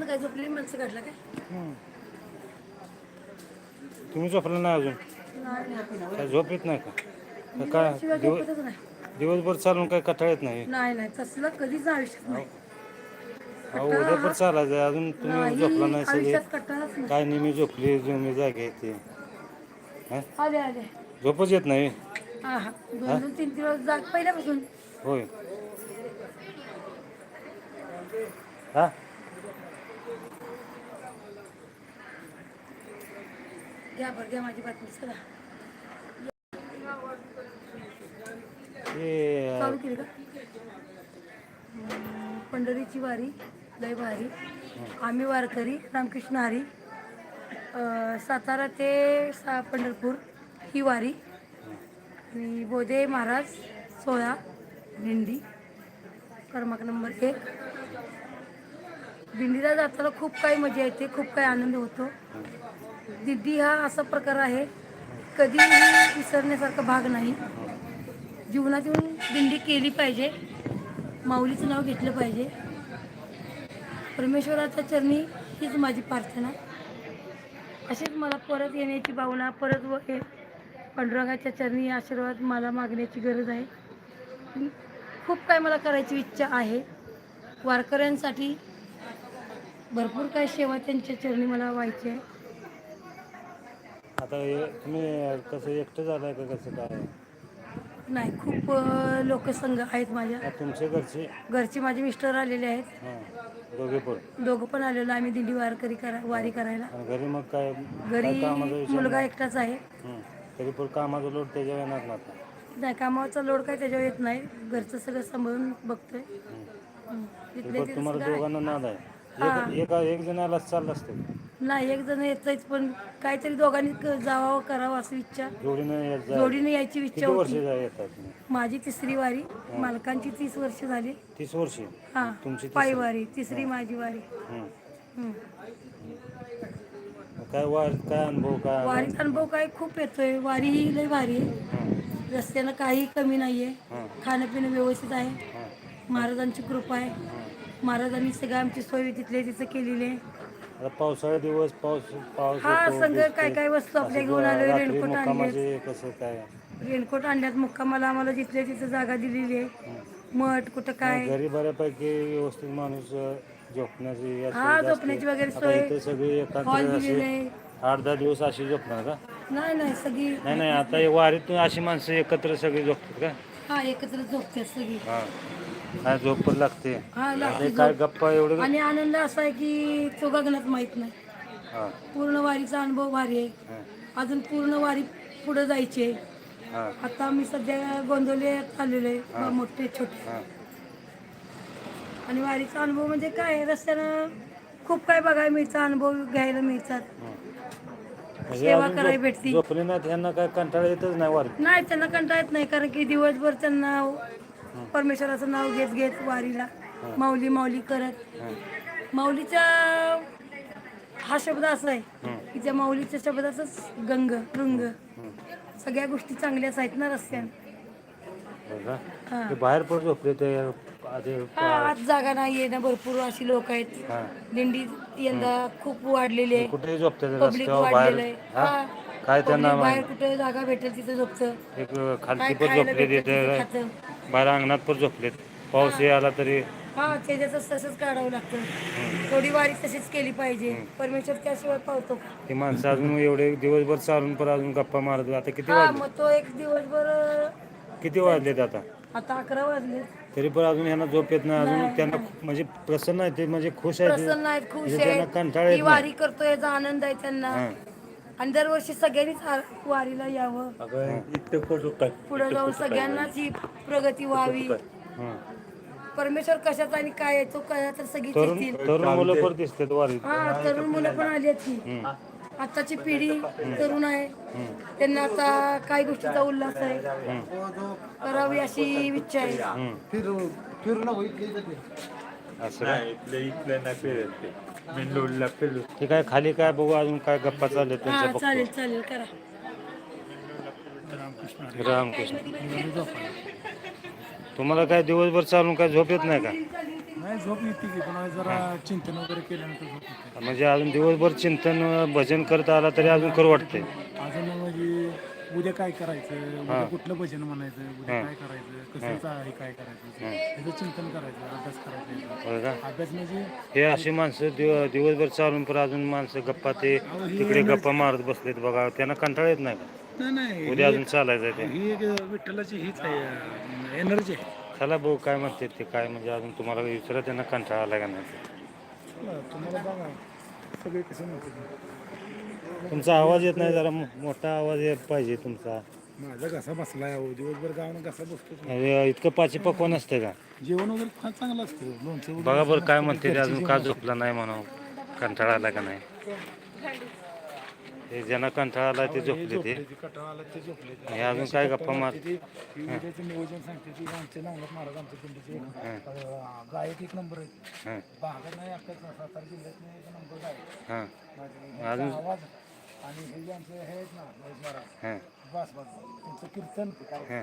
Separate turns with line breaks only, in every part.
ना काय झोपलेली माणसं काढला काय.
तुम्ही झोपला नाही अजून?
नाही नाही.
काय झोप येत नाही का? काय
शिवाय
दिवस
झोपतच नाही.
दिवसभर चालून काय कटाळ येत नाही?
नाही नाही तसलं कधीच आयुष्यात नाही.
अहो उद्या पण चालायचं अजून तुम्ही झोपला नाही सगळे?
आयुष्यात कटाळच नाही.
काय नेहमी झोपली नेहमी जागे येते हं?
आले आले.
झोपच येत नाही?
हा हा. दोन दोन तीन तीन दिवस जाग पहिल्यापासून.
होय. हा?
घ्या बरं घ्या माझी बातमी चला.
ते
चालू केली का? हम्म, पंढरीची वारी लय भारी. आम्ही वारकरी रामकृष्ण हरी. सातारा ते सा पंढरपूर ही वारी. आणि बोधे महाराज सोळा दिंडी. क्रमांक नंबर एक. दिंडीला जाताना खूप काही मजा येते खूप काही आनंद होतो. दिद्दी हा असा प्रकार आहे कधीही विसरण्यासारखा भाग नाही. जीवनात येऊन दिंडी केली पाहिजे माऊलीचं नाव घेतलं पाहिजे. परमेश्वराच्या चरणी हीच माझी प्रार्थना. अशीच मला परत येण्याची भावना परत व हे पांडुरंगाच्या चरणी आशीर्वाद मला मागण्याची गरज आहे. खूप काय मला करायची इच्छा आहे. वारकऱ्यांसाठी भरपूर काय सेवा त्यांच्या चरणी मला व्हायची आहे.
आता हे तुम्ही कसं एकटं झालाय का कसं काय?
नाही खूप लोकसंघ आहेत माझ्या.
तुमच्या घरचे?
घरचे माझे मिस्टर आलेले आहेत.
हां दोघे पण?
दोघं पण आलेलो आम्ही दिंडी वारकरी करा वारी करायला.
आणि घरी मग काय
घरी
काय कामाचा विषय
मुलगा एकटाच आहे.
हं. तरी पण कामाचा लोट त्याच्या येणार ना आता.
नाही कामाचा लोड काय त्याच्यावर येत नाही. घरचं सगळं सांभाळून बघतोय. हं.
तरी
तिथल्या
पण
तिथं
तुम्हाला
सगळं आहे.
दोघांना नाद आहे. एक एका एक जणालाच चाललं असतं.
नाही एक जण येतच पण काहीतरी दोघांनी क- जावावं करावं अशी इच्छा.
जोडीनं येत जा
जोडीने यायची
किती
इच्छा
वर्ष
होती.
जा- येतात? तुम्ही
माझी तिसरी वारी मालकांची तीस वर्ष झाली.
तीस वर्ष?
हा
तुमची
पायी
तिसरी.
वारी तिसरी माझी वारी.
हं.
हं.
काय वार काय अनुभव काय
वारीचा अनुभव काय? खूप येतोय. वारी ही लय भारी आहे.
हं.
रस्त्यानं काही कमी नाहीये.
हं.
खाणं पिणं व्यवस्थित आहे.
हं.
महाराजांची कृपा आहे. महाराजांनी सगळं आमची सोय तिथले तिथं केलेली आहे.
आता पावसाळा दिवस पाऊस पाऊस
हा
येतो,
संघ
भिजते.
काय काय वस्तू आपल्या
असं
घेऊन आलोय
रात्री
रेनकोट आणले
मुक्कामाचे कसं काय?
रेनकोट आणल्यात मुक्कामाला आम्हाला जिथल्या तिथं जागा दिलेली आहे. मठ कुठं काय?
घरी बऱ्यापैकी व्यवस्थित माणूस अ, झोपण्याची या
हा,
सुविधा
झोपण्याची
असते.
वगैरे
आता
सोय.
इथे सगळी
हॉल
एकात्र
दिलेले
अशी
आहे.
आठ दहा दिवस अशी झोपणार का?
नाही नाही सगळी
नाही नाही आता हे वारीतून अशी माणसं एकत्र सगळी झोपतात का?
हा एकत्र झोपतात सगळी.
हा. काय झोप पण लागते.
हा लागते
ते काय
झोप.
गप्पा एवढं
आणि आनंद असा आहे की तो गगनात माहीत नाही.
हा.
पूर्ण वारीचा अनुभव भारी आहे.
हा,
अजून पूर्ण वारी पुढे जायची
हा.
आता आम्ही सध्या गोंदवले आलेलो आहे मोठे छोटे.
हा.
आणि वारीचा अनुभव म्हणजे काय आहे, रस्त्यानं खूप काय बघायला मिळतं अनुभव घ्यायला मिळतात.
म्हणजे
सेवा
अजून
करायला भेटती.
झोपले नाही त्यांना काय कंटाळा येतच नाही वारीत.
नाही त्यांना कंटाळा येत नाही कारण की दिवसभर त्यांना परमेश्वराचं नाव घेत घेत वारीला माऊली माऊली करत. माऊलीच्या हा शब्द असा आहे. की त्या माऊलीच्या शब्दाचाच गंग रंग सगळ्या गोष्टी चांगल्याच आहेत ना रस्त्यानं
बाहेर पण झोपले ते आधी
हा आज जागा नाहीये ना भरपूर अशी लोक आहेत. दिंडी यंदा खूप वाढलेली आहे. पब्लिक वाढलेलं आहे.
काय त्यांना
बाहेर कुठे जागा भेटेल तिथे झोपतं.
एक खालती पण
खायला
झोपले
भेटेल तिथे
तिथे
खातं.
बाहेर अंगणात पण झोपलेत. पाऊस आला तरी
हा त्याच्यात तसंच काढावं लागतं. थोडी वारी तशीच केली पाहिजे. परमेश्वर त्याशिवाय पावतो?
ती माणसं अजून एवढे दिवसभर चालून पण अजून गप्पा मारत आता किती
हा
वाजले?
मग तो एक दिवसभर
किती वाजलेत आता?
आता अकरा वाजले
तरी पण अजून यांना झोप येत नाही. अजून त्यांना म्हणजे प्रसन्न आहे ते म्हणजे खुश आहे ते.
प्रसन्न आहेत खुश
म्हणजे त्यांना कंटाळा
आहेत
येत
ही
नाही.
वारी करतो याचा आनंद आहे त्यांना.
हा.
आणि दरवर्षी सगळ्यांनीच आ- वारीला यावं. पुढे जाऊन सगळ्यांनाच ही प्रगती व्हावी.
हं.
परमेश्वर कशाचा आणि काय आहे तो कळला तर सगळीच
तरुण
येतील.
तरुण मुलं पण दिसतात वारीत.
हा तरुण मुलं पण आली आहेत की आताची पिढी तरुण आहे. त्यांना आता काय गोष्टीचा उल्हास आहे. करावी अशी इच्छा आहे.
असं का?
नाही इथले इथले नाही फिरेल ते.
ठीक आहे खाली काय बघू अजून काय गप्पा चालले
हा
त्यांच्या बघतो.
चालेल चालेल करा.
रामकृष्ण. तुम्हाला काय दिवसभर चालून काय झोप येत नाही का?
नाही झोप येते की पण जरा चिंतन वगैरे केल्यानंतर झोप येते.
म्हणजे अजून दिवसभर चिंतन भजन करत आला तरी अजून खरं वाटतंय.
अजून म्हणजे उद्या काय करायचं? उद्या कुठलं भजन म्हणायचं? उद्या काय करायचं? कसं चा- हे काय करायचं? त्याचं चिंतन करायचं अभ्यास करायचा.
होय का?
अभ्यास म्हणजे
हे अशी माणसं दिव दिवसभर चालून पण अजून माणसं गप्पा ते तिकडे गप्पा मारत बसलेत बघा. त्यांना कंटाळा येत नाही का?
नाही नाही.
उद्या अजून चालायचं आहे ते.
ही एक विठ्ठलाची हीच आहे एनर्जी आहे.
चला भाऊ काय म्हणते ते काय म्हणजे अजून तुम्हाला विचारा त्यांना कंटाळा आला का नाही?
तुम्हाला बघा. सगळे कसे म्हणतात.
तुमचा आवाज येत नाही जरा मो- मोठा आवाज येत पाहिजे तुमचा.
माझा घसा बसलाय अहो दिवसभर गावानं घसा बसतो
अरे, इतकं पाची पकवान असतं का?
जेवण वगैरे फार चांगलं असतं लोणचं वगैरे
बघा बरं काय म्हणते ते अजून का. झोपला नाही म्हणून? कंटाळा आला का नाही? हे ज्यांना कंटाळा आला ते झोपले ते.
ते, कंटाळा आला ते झोपले ते.
हे अजून काय गप्पा मार
ते उद्याचं नियोजन सांगते ती आमचे नावनाथ महाराज आमच्या पिंडीचे अं, गायक एक नंबर आहे
हां.
भागात नाही आपल्या सातारा जिल्ह्यात नाही एक नंबर गायक.
हां.
ह्यांचा
अजून-
आवाज आणि हे जे आमचे हे आहेत ना महेश महाराज
हां.
बस बस त्यांचं कीर्तन.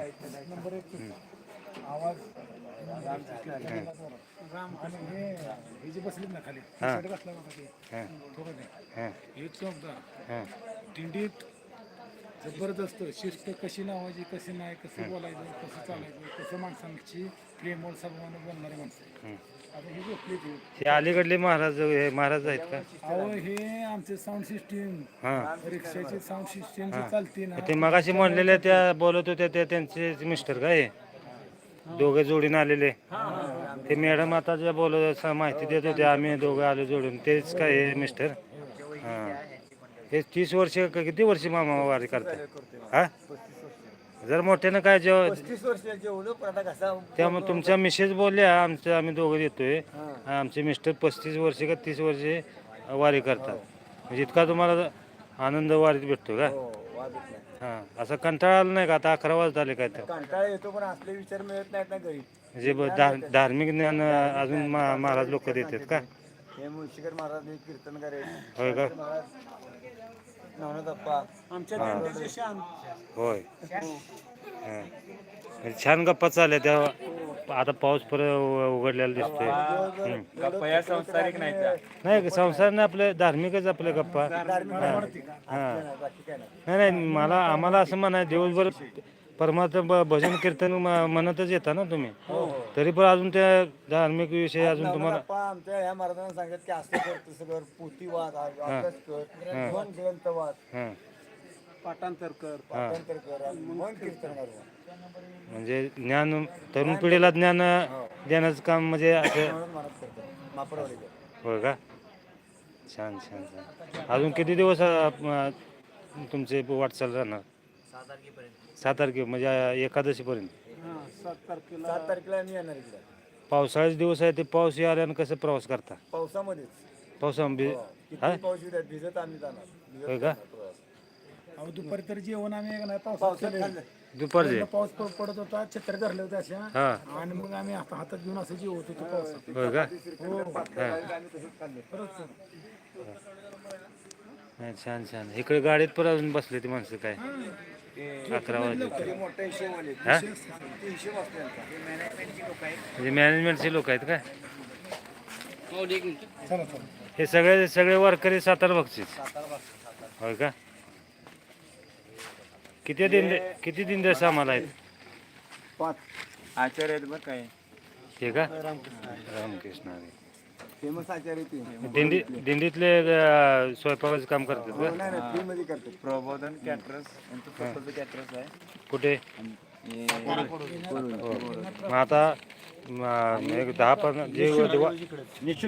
एक नंबर एक कीर्तन. आवाज. राम आणि हे हे जे बसलेत ना खाली तिकडे बसला बघा ते. थोडं नाही.
हां.
हे चौकदार
हां.
दिंडीत जबरदस्त शिस्त कशी लावायची कशी नाही कसं बोलायचं कसं चालायचं कसं माणसांची प्रेमळ सर्वांना बोलणारी माणसं.
हं. अलीकडले महाराज हे महाराज आहेत का?
अहो हे आमचे साऊंड सिस्टीम
हां.
रिक्षाची साऊंड सिस्टीम जी चालते ना
ते मगाशी म्हणलेल्या त्या बोलत होत्या त्या त्यांचे मिस्टर काय दोघे जोडीन आलेले. ते मॅडम आता ज्या बोलत स- माहिती देत होते आम्ही दोघं आलो जोडून. तेच काय हे मिस्टर हां. हे तीस वर्ष का किती वर्ष मामा वारी करताय? हा? जर मोठ्यानं काय जेव्हा
कसा
त्यामुळे तुमच्या मिसेस बोलल्या आमचं आम्ही दोघं येतोय आमचे मिस्टर पस्तीस वर्ष का तीस वर्षे वारी करतात. म्हणजे इतका तुम्हाला आनंद वारीत भेटतो का?
नाही.
हां. असं कंटाळा आला नाही का? आता अकरा वाजता आले काय तर.
कंटाळा येतो पण असले विचार मिळत नाहीत ना घरी.
म्हणजे ब- धार- धार्मिक ज्ञान अजून मा- महाराज लोक देतात का?
हे मुळशीकर महाराज हे कीर्तन करे
होय का?
महाराज नवनाथ अप्पा. आमच्या
होय. हां. म्हणजे छान गप्पा चालल्या त्या. आता पाऊस परत उघडलेला दिसतोय.
गप्पा संसारिक नाही त्या.
नाही संसार नाही आपले धार्मिकच आपले गप्पा. हां.
बाकी काय नाही
नाही नाही मला आम्हाला असं म्हणा दिवसभर परमार्थ ब- भजन कीर्तन म- म्हणतच येता ना तुम्ही? तरी पण अजून त्या धार्मिक विषय अजून तुम्हाला
आमच्या ह्या महाराजांना सांगत की असं कर तसं कर पोथी वाद अभ्यास कर मन ग्रंथ वाद
हां.
पाठांतर कर. पाठांतर कर मन कीर्तन. कर.
म्हणजे ज्ञान तरुण पिढीला ज्ञान देण्याचं काम म्हणजे असं होय का? छान छान छान. अजून किती दिवस अ, तुमचे वाटचाल राहणार? सात तारखे म्हणजे एकादशीपर्यंत.
सात तारखेला. सात तारखेला मी येणार इकडे.
पावसाळ्याचे दिवस आहे ते पाऊस आल्यानं कसं प्रवास करता?
पावसामध्येच.
पावसामध्ये
किती पाऊस येऊ द्या भिजत आम्ही जाणार. भिजत
होय का?
अहो दुपारी तर जेवण आम्ही नाही पावसात
दुपारचे?
पाऊस प- पडत होता छत्र धरले होते अशा.
हां.
आणि मग आम्ही हात- हातात घेऊन असं जेवत होतो पावसात.
होय का?
हो.
नाही, छान छान. इकडे गाडीत पण अजून बसले ती माणसं काय? अकरा वाजले हा म्हणजे मॅनेजमेंटचे लोक आहेत काय?
चला
हे सगळे सगळे वारकरी सातारा बघचीच होय का? किती दिन किती दिन दिवस आम्हाला आहेत?
पाच.
आचार्य आहेत बरं काय
हे. का? रामकृष्ण हरी.
फेमस आचार्य ते
दिंडी दिंडीतले अं, स्वयंपाकाचं काम करतात का?
नाही नाही फ्री मध्ये करतात.
प्रबोधन कॅटरस यांचं स्वतःचं कॅटरस आहे.
कुठे?
हे
हो. मग आता म, एक दहा पंधरा जे दिवा-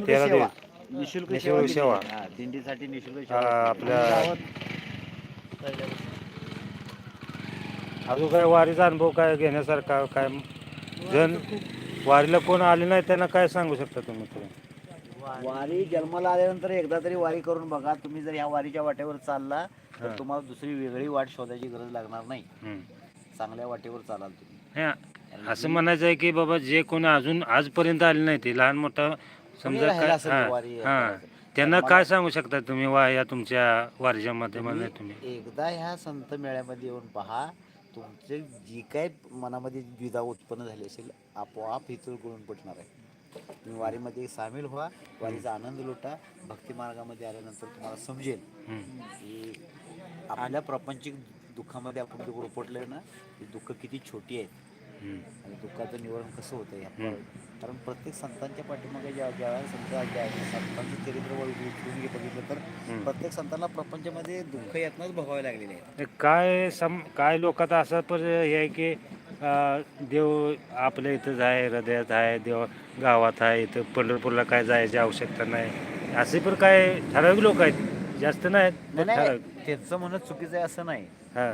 तेरा दिवस
निशुल्क
निशुल्क सेवा.
हा, दिंडीसाठी निशुल्क
आ, आपल्या अजून काय वारीचा अनुभव काय घेण्यासारखा काय जण वारीला कोण आले नाही त्यांना काय सांगू शकता तुम्ही तुम्ही?
वारी. जन्माला आल्यानंतर एकदा तरी वारी करून बघा. तुम्ही जर या वारीच्या वाटेवर चालला तर तुम्हाला दुसरी वेगळी वाट शोधायची गरज लागणार नाही. चांगल्या वाटेवर चालाल तुम्ही.
हे. असं म्हणायचं आहे की बाबा जे कोणी अजून आजपर्यंत आले नाही ते लहान मोठा समजा त्यांना काय सांगू शकता तुम्ही वा या तुमच्या वारीच्या माध्यमाने तुम्ही
एकदा ह्या संत मेळ्यामध्ये येऊन पहा. तुमचे जी काय मनामध्ये द्विधा उत्पन्न झाली असेल आपोआप इथं गळून पडणार आहे. तुम्ही वारीमध्ये सामील व्हा वारीचा आनंद लुटा भक्ती मार्गामध्ये आल्यानंतर तुम्हाला समजेल. की आपल्या प्रापंचिक दुःखामध्ये आपण जे रुपटलोय ना ही दुःख किती छोटी आहेत. आणि दुःखाचं निवारण कसं होतं हे आपल्याला कारण प्रत्येक संतांच्या पाठीमागे ज्या ज्या वेळेला संत जे आहेत संतांचं चरित्र वळ- उचलून घे बघितलं तर प्रत्येक संतांना प्रपंचामध्ये दुःख यातनंच भोगावे लागलेले आहेत.
काय सम काय लोकात असं पण हे आहे की देव आपल्या इथंच आहे हृदयात आहे देव गावात आहे इथं पंढरपूरला काय जायची आवश्यकता नाही. असे पण काय ठराविक लोक आहेत जास्त नाहीत पण
नाही
ठराविक.
त्यांचं म्हणणं चुकीचं आहे असं नाही.
हां.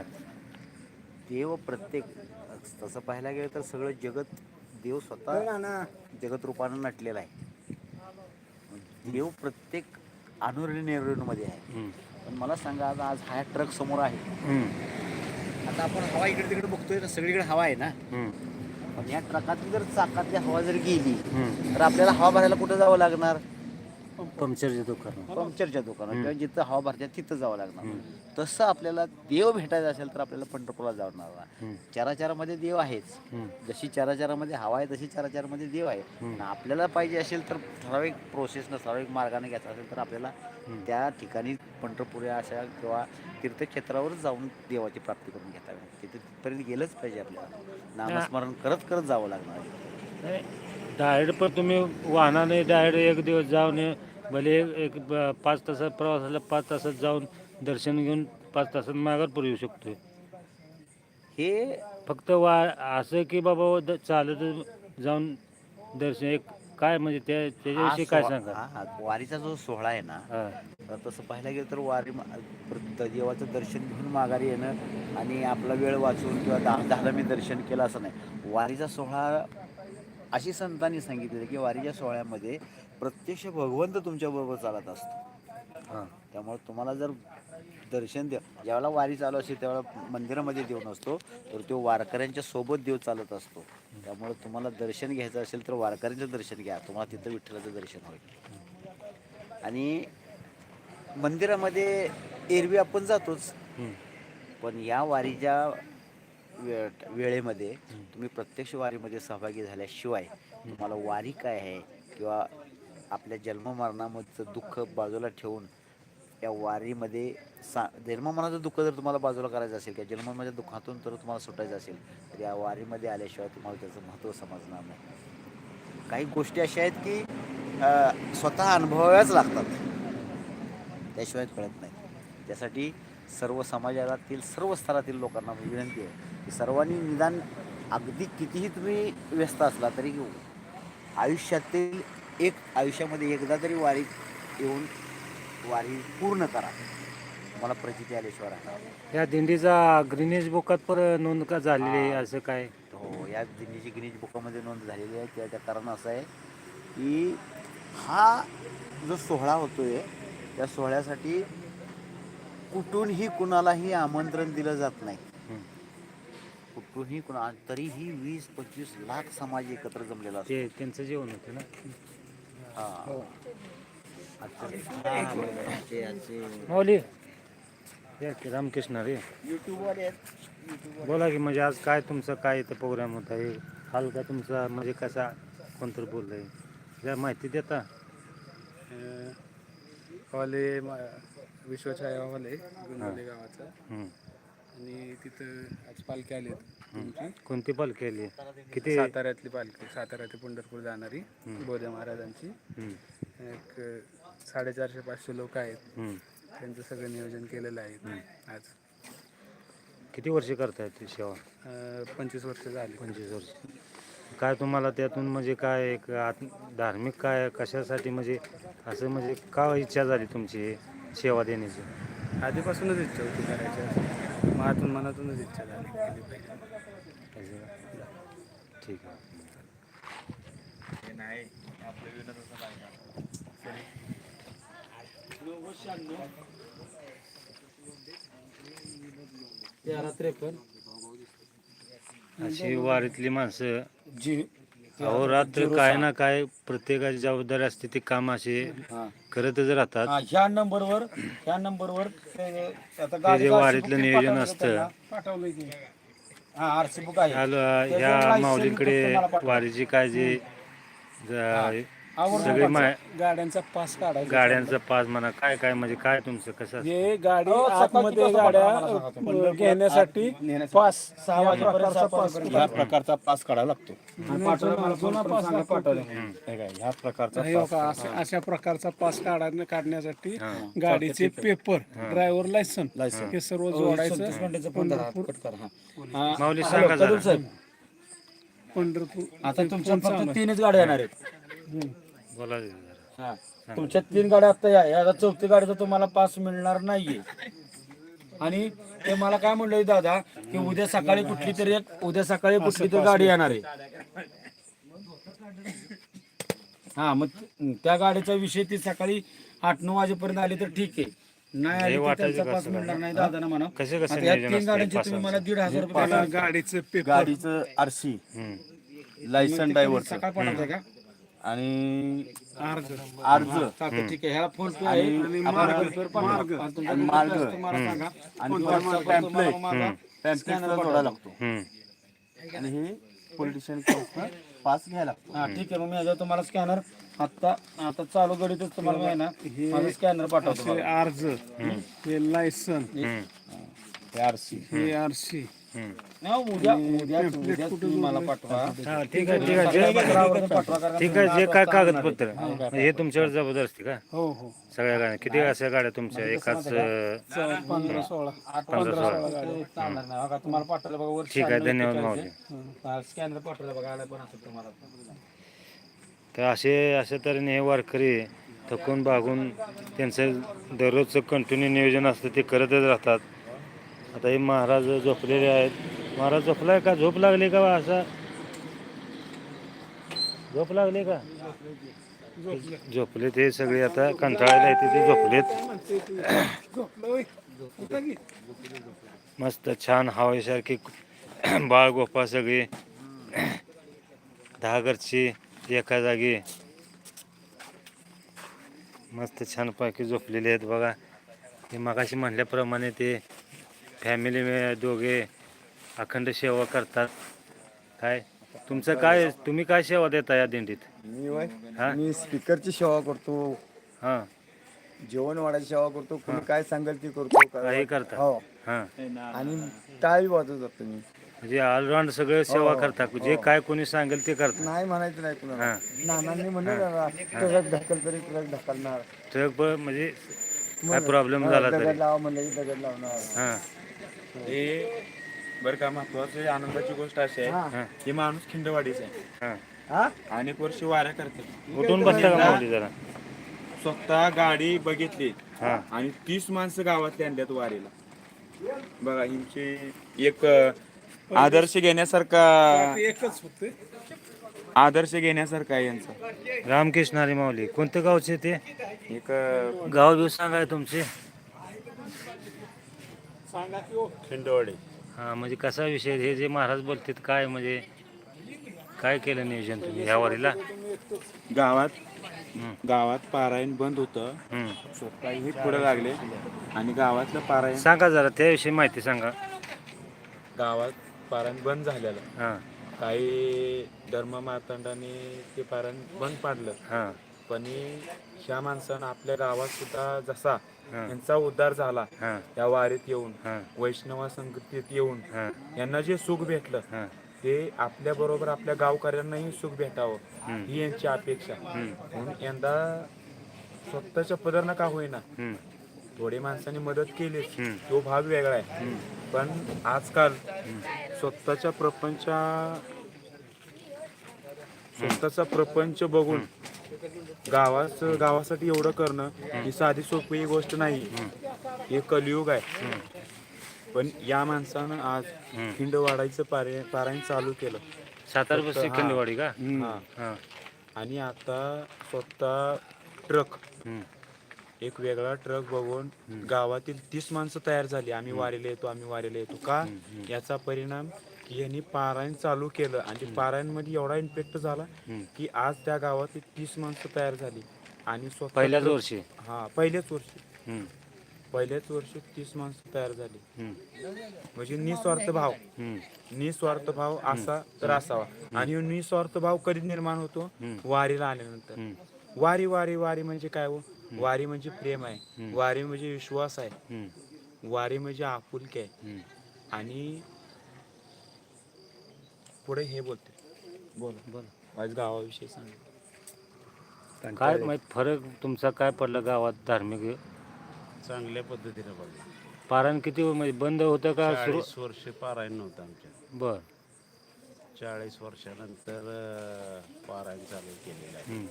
देव प्रत्येक तसं पाहायला गेलं तर सगळं जगत देव स्वतः जगत रूपानं नटलेला आहे. देव प्रत्येकमध्ये आहे.
हम्म.
पण मला सांगा आज आज हा ट्रक समोर आहे.
हम्म.
आता आपण हवा इकडे तिकडे बघतोय ना सगळीकडे हवा आहे ना.
हम्म.
पण या ट्रकातली जर चाकातली हवा जर गेली. तर आपल्याला हवा भरायला कुठं जावं लागणार
पंक्चरचे दुकान
पंक्चरच्या दुकानात किंवा जिथं हवा भरते तिथं जावं लागणार. तसं आपल्याला देव भेटायचा असेल तर आपल्याला पंढरपूरला जावं लागणार
हम्म.
चराचरामध्ये देव आहेच. जशी चराचरामध्ये हवा आहे तशी चराचरामध्ये देव आहे. आपल्याला पाहिजे असेल तर ठराविक प्रोसेसनं ठराविक मार्गाने घ्यायचं असेल तर आपल्याला त्या ठिकाणी पंढरपूर या अशा किंवा तीर्थक्षेत्रावर जाऊन देवाची प्राप्ती करून घेता तिथे तिथपर्यंत गेलंच पाहिजे आपल्याला. नामस्मरण करत करत जावं लागणार.
डायरेक्ट पण तुम्ही वाहनाने डायरेक्ट एक दिवस जाऊन. भले एक पाच तासात प्रवासाला पाच तासात जाऊन दर्शन घेऊन पाच तासात माघारपूर येऊ शकतोय.
हे
फक्त वा असं की बाबा चालत जाऊन दर्शन एक काय म्हणजे त्या त्याच्याविषयी काय सांगा
वारीचा जो सोहळा आहे ना तसं पाहायला गेलं तर वारी देवाचं दर्शन घेऊन माघारी येणं आणि आपला वेळ वाचून किंवा दहा दहाला मी दर्शन केलं असं नाही. वारीचा सोहळा अशी संतांनी सांगितलेली की वारीच्या सोहळ्यामध्ये प्रत्यक्ष भगवंत तुमच्याबरोबर चालत असतो.
हा.
त्यामुळे तुम्हाला जर दर्शन द्या ज्यावेळेला वारी चालू असते त्यावेळेला मंदिरामध्ये देव नसतो तर तो वारकऱ्यांच्या सोबत देव चालत असतो. त्यामुळे तुम्हाला दर्शन घ्यायचं असेल तर वारकऱ्यांचं दर्शन घ्या. तुम्हाला तिथं विठ्ठलाचं दर्शन होईल. आणि मंदिरामध्ये एरवी आपण जातोच. पण या वारीच्या वे वेळेमध्ये तुम्ही प्रत्यक्ष वारीमध्ये सहभागी झाल्याशिवाय तुम्हाला वारी काय आहे किंवा आपल्या जन्ममरणामधचं दुःख बाजूला ठेवून या वारीमध्ये सा जन्ममरणाचं दुःख जर तुम्हाला बाजूला करायचं असेल किंवा जन्ममरणाच्या दुःखातून तर तुम्हाला सुटायचं असेल तर या वारीमध्ये आल्याशिवाय तुम्हाला त्याचं महत्त्व समजणार नाही. काही गोष्टी अशा आहेत की स्वतः अनुभवाव्याच लागतात. त्याशिवाय कळत नाही. त्यासाठी सर्व समाजातील सर्व स्तरातील लोकांना विनंती आहे सर्वांनी निदान अगदी कितीही तुम्ही व्यस्त असला तरी आयुष्यातील एक आयुष्यामध्ये एकदा तरी वारी येऊन वारी पूर्ण करा. तुम्हाला प्रचिती आल्याशिवाय राहणार
या दिंडीचा ग्रीनेज बुकात पण नोंद का झालेली आहे? असं काय?
हो या दिल्लीची गिनीज बुकामध्ये नोंद झालेली आहे. त्याचं कारण असं आहे की हा जो सोहळा होतोय त्या सोहळ्यासाठी कुठूनही कुणालाही आमंत्रण दिलं जात नाही. कुठूनही कुणा तरीही वीस पंचवीस लाख समाज एकत्र जमलेला असतो.
ते त्यांचं जेवण होतं ना?
हा. हा,
या की रामकृष्ण रे.
युट्यूबवाले आहेत. युट्यूब
बोला की म्हणजे आज काय तुमचा काय इथं प्रोग्राम होता हे हाल का तुमचा म्हणजे कसा कोणतरी बोललंय जरा माहिती देता.
हॉले विश्वछाया हॉले गुंडवले गावाचा.
हम्म.
आणि तिथं आज पालखी आली तुमची.
कोणती पालखी आली किती?
साताऱ्यातली पालखी सातारा ते पंढरपूर जाणारी बोधे महाराजांची. एक साडेचारशे पाचशे लोक आहेत. त्यांचं सगळं नियोजन केलेलं आहे आज.
किती वर्ष करताय ती सेवा?
पंचवीस वर्ष झाली.
पंचवीस वर्ष. काय तुम्हाला त्यातून म्हणजे काय एक आत धार्मिक काय कशासाठी म्हणजे असं म्हणजे का इच्छा झाली तुमची सेवा देण्याची?
आधीपासूनच इच्छा होती करायची. मनातून मनातूनच इच्छा झाली केली पाहिजे?
ठीक आहे.
हे नाही आपलं विनोद असं लागणार
अशी वारीतली माणसं अहो रात्र काय ना काय प्रत्येकाची जबाबदारी असते ते काम असे करतच राहतात.
हा, ह्या नंबरवर ह्या नंबरवर ते- आता
ते जे
गाडीचं
वारीतलं
RC
नियोजन
पाठवलं
असतं.
त्यांना. पाठवलंय की. हा आरसी बुक आहे.
ह्या- ह्या माऊलीकडे. वारीची काय जे सगळे
गाड्यांचा पास काढायचा.
गाड्यांचं पाच म्हणा काय काय म्हणजे काय तुमचं? कसं असतं?
हे गाडी आतमध्ये गाड्या घेण्यासाठी पास
सहा वाजेपर्यंत पास ह्या प्रकारचा पास लागतो.
जुना पास.
हे काय, ह्या प्रकारचा
हे बघा, अशा अशा प्रकारचा पास काढा काढण्यासाठी गाडीचे पेपर ड्रायव्हर लायसन हे सर्व जोडायचं. पंढरपूर.
माऊली सांगा जरा.
पंढरपूर
आता तुमच्या फक्त तीनच गाड्या येणार आहेत.
बोला जरा.
हा. तुमच्या तीन गाड्या आता या या चौथी गाडीचा तुम्हाला पास मिळणार नाहीये. आणि ते मला काय म्हणलं दादा की उद्या सकाळी कुठली तरी एक उद्या सकाळी कुठली तरी गाडी येणार आहे. हा मग त्या गाडीचा विषय ती सकाळी आठ नऊ वाजेपर्यंत आली तर ठीक आहे. नाही आली तर
वाटायचं
त्यांचा पास
कसं
मिळणार नाही दादा म्हणा
कसे कसे
आता या
नियोजन
तीन
असते?
गाड्यांचे तुम्ही मला दीड हजार रुपये
गाडीचे पेपर.
गाडीचं आरसी
हम्म.
लायसन ड्रायव्हरचं
सकाळ पाठवताय का?
आणि
अर्ज.
अर्ज.
चालतं ठीक आहे. ह्याला फोन पे आहे.
आणि मार्ग मार्ग.
आणि तुमच्या
आणि मार्ग.
तुम्हाला सांगा.
आणि वरचा पॅम्पलेट पॅम्पलेटला जोडायला लागतो.
हम्म.
आणि हे पोलिटिशियन पास घ्यायला लागतो.
हा ठीक आहे. मग मी ह्याच्यावर तुम्हाला स्कॅनर आता आता चालू गडीतच तुम्हाला मी आहे ना? स्कॅनर पाठवतो
अर्ज हे लायसन
हे आरसी.
हे आरसी.
हम्म.
नाही, उद्या उद्या उद्या तुम्ही मला पाठवा.
हा ठीक आहे ठीक आहे जे-
पत्रावरती पाठवा. कारण
ठीक आहे जे काय कागदपत्र. हे तुमच्यावर जबरदस्ती का?
हो हो.
सगळ्या गाड्या किती अशा गाड्या तुमच्या? एकाच अं,
पंधरा सोळा.
पंधरा सोळा
चालणार नाही. बघा तुम्हाला पाठवलं बघा वर
ठीक आहे धन्यवाद माऊली
स्कॅनर पाठवलं बघा आलं पण असेल तुम्हाला.
तर असे अशा तऱ्हेने हे वारकरी थकून भागून त्यांचं दररोजचं कंटिन्यू नियोजन असतं ते करतच राहतात. आता हे महाराज झोपलेले आहेत. महाराज झोपलाय का? झोप लागली का बा असा? झोप लागली का? झोपले ते सगळे आता. कंटाळायला येते ते झोपलेत. मस्त छान हवेसारखी बाळ गोपा सगळे. दहा घरची एका जागी. मस्त छान पैकी झोपलेले आहेत बघा. ते मगाशी म्हणल्याप्रमाणे ते फॅमिली दोघे अखंड सेवा करतात. काय? तुमचं काय तुम्ही काय सेवा देता या दिंडीत?
मी वय
हा?
मी स्पीकरची सेवा करतो.
हां.
जेवण वाढायची सेवा करतो. कोणी काय सांगेल ती करतो.
काही करता.
हो.
हां.
आणि टाळी वाजवत जातो मी.
म्हणजे ऑलराऊंड सगळे सेवा करता. जे काय कोणी सांगेल ते करता.
नाही म्हणायचं नाही कुणाला.
हां.
नानांनी म्हणलं ट्रक ढकल तरी ट्रक ढकलणार.
ट्रक म्हणजे काय प्रॉब्लेम झाला
दगड लावा म्हणलं की दगड लावणार.
हां.
हे बरं का महत्वाची आनंदाची गोष्ट अशी आहे. की माणूस खिंडवाडीचा आहे.
हां.
हा?
अनेक वर्ष वाऱ्या करते
उठून बसता का माऊली जरा?
स्वतः गाडी बघितली.
हां.
आणि तीस माणसं गावातली आणल्यात वारीला. बघा हिंचे एक अ, आदर्श घेण्यासारखा
एकच होते.
आदर्श घेण्यासारखा आहे यांचा.
रामकृष्ण हरी माऊली कोणतं गावचे ते?
एक अ,
गाव बिव सांगाय तुमचे.
सांगा की हो.
खिंडवाडी
हा म्हणजे कसा विषय हे जे महाराज बोलतात काय म्हणजे काय केलं नियोजन तुम्ही ह्या वारीला?
गावात. गावात पारायण बंद होतं.
हम्म.
स्वतःही पुढे लागले. आणि गावातलं पारायण
सांगा जरा त्याविषयी माहिती सांगा.
गावात पारायण बंद झालेलं.
हां.
काही धर्म मार्तंडाने ते पारायण बंद पाडलं.
हां.
पण ह्या माणसानं आपल्या गावात सुद्धा जसा यांचा उद्धार झाला. या वारीत येऊन वैष्णवा संगतीत येऊन यांना जे सुख भेटलं ते आपल्या बरोबर आपल्या गावकऱ्यांनाही सुख भेटावं. ही यांची अपेक्षा. म्हणून यंदा स्वतःच्या पदर का होईना. थोडी माणसांनी मदत केलीच.
हम्म.
तो भाग वेगळा आहे. पण आजकाल स्वतःच्या प्रपंचा स्वतःचा प्रपंच बघून गावाच गावासाठी एवढं करणं ही साधी सोपी गोष्ट नाही. हे कलियुग आहे. पण या माणसानं आज खिंड वाढायचं पारे पारायण चालू केलं.
सातारा बस खंडवाडी का?
हा. आणि आता स्वतः ट्रक. एक वेगळा ट्रक बघून गावातील तीस माणसं तयार झाली. आम्ही वारीला येतो आम्ही वारीला येतो. का? याचा परिणाम यांनी पारायण चालू केलं आणि पारायणमध्ये एवढा इम्पॅक्ट झाला की आज त्या गावातील तीस माणसं तयार झाली आणि स्वतः
पहिल्याच वर्षी?
हा पहिल्याच वर्षी. पहिल्याच वर्षी तीस माणसं तयार झाली. म्हणजे निस्वार्थ भाव. निस्वार्थ भाव असा तर असावा. आणि निस्वार्थ भाव कधी निर्माण होतो? वारीला आल्यानंतर. वारी वारी वारी म्हणजे काय हो? वारी म्हणजे प्रेम आहे. वारी म्हणजे विश्वास आहे. वारी म्हणजे आपुलकी आहे. आणि पुढे हे बोलते बोल
बोल.
माझ्या गावाविषयी सांग
काय माहीत फरक तुमचा काय पडला गावात धार्मिक?
चांगल्या पद्धतीने बघा
पारायण किती म्हणजे बंद होतं का सुरू?
चाळीस वर्ष पारायण नव्हतं आमच्या.
बर.
चाळीस वर्षानंतर अं, पारायण चालू केलेलं आहे.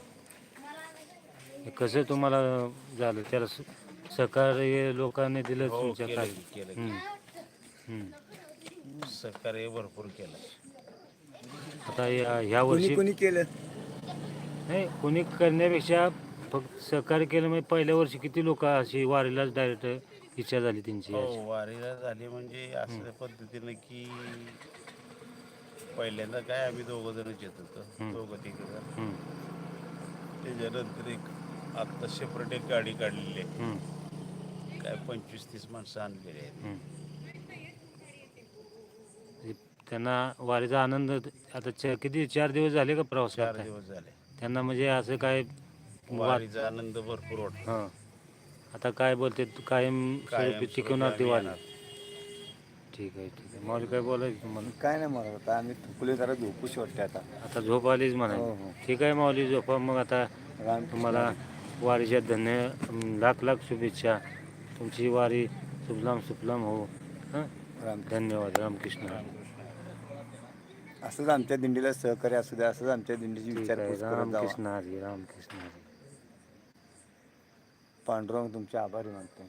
हे कसं तुम्हाला झालं? त्याला स- सहकार्य लोकांनी दिलं
हो
तुमच्या काय
केलं केलं
हम्म. हम्म.
सहकार्य भरपूर केलं
आता या ह्या
कोणी
वर्षी
कोणी केलं
नाही कोणी करण्यापेक्षा फक्त सहकार्य केलं म्हणजे पहिल्या वर्षी किती लोक अशी वारीलाच डायरेक्ट इच्छा झाली त्यांची
हो वारीला झाली म्हणजे असल्या पद्धतीनं की पहिल्यांदा काय आम्ही दोघं जणच येत होतो दोघं तिघ जण
हम्म.
त्याच्यानंतर एक आत्ता सेपरेट एक गाडी काढलेली आहे. काय पंचवीस तीस माणसं आणलेली आहेत
हम्म. त्यांना वारीचा आनंद आता च- किती? चार दिवस झाले का प्रवास
चार
करताय?
दिवस झाले.
त्यांना म्हणजे असं काय
वारीचा आनंद भरपूर वाटतो.
हां. आता काय बोलते तू कायम स्वरूपी टिकवणार
आम्ही
ठीक आहे ठीक आहे. माऊली काय बोलायचं तुम्हाला?
काय नाही मला आता आम्ही थुकले जरा झोपूशी वाटते आता.
आता झोप आलीच
हो,
म्हणा
हो.
ठीक आहे माऊली झोपा. मग आता
राम
तुम्हाला वारीच्या धन्य अं, लाख लाख शुभेच्छा. तुमची वारी सुफलाम सुफलाम हो. हां?
राम
धन्यवाद रामकृष्ण.
असंच आमच्या दिंडीला सहकार्य असू द्या असंच आमच्या दिंडीची विचारपूस करत जावा.
रामकृष्ण हरी रामकृष्ण हरी.
पांडुरंग तुमचे आभारी मानतो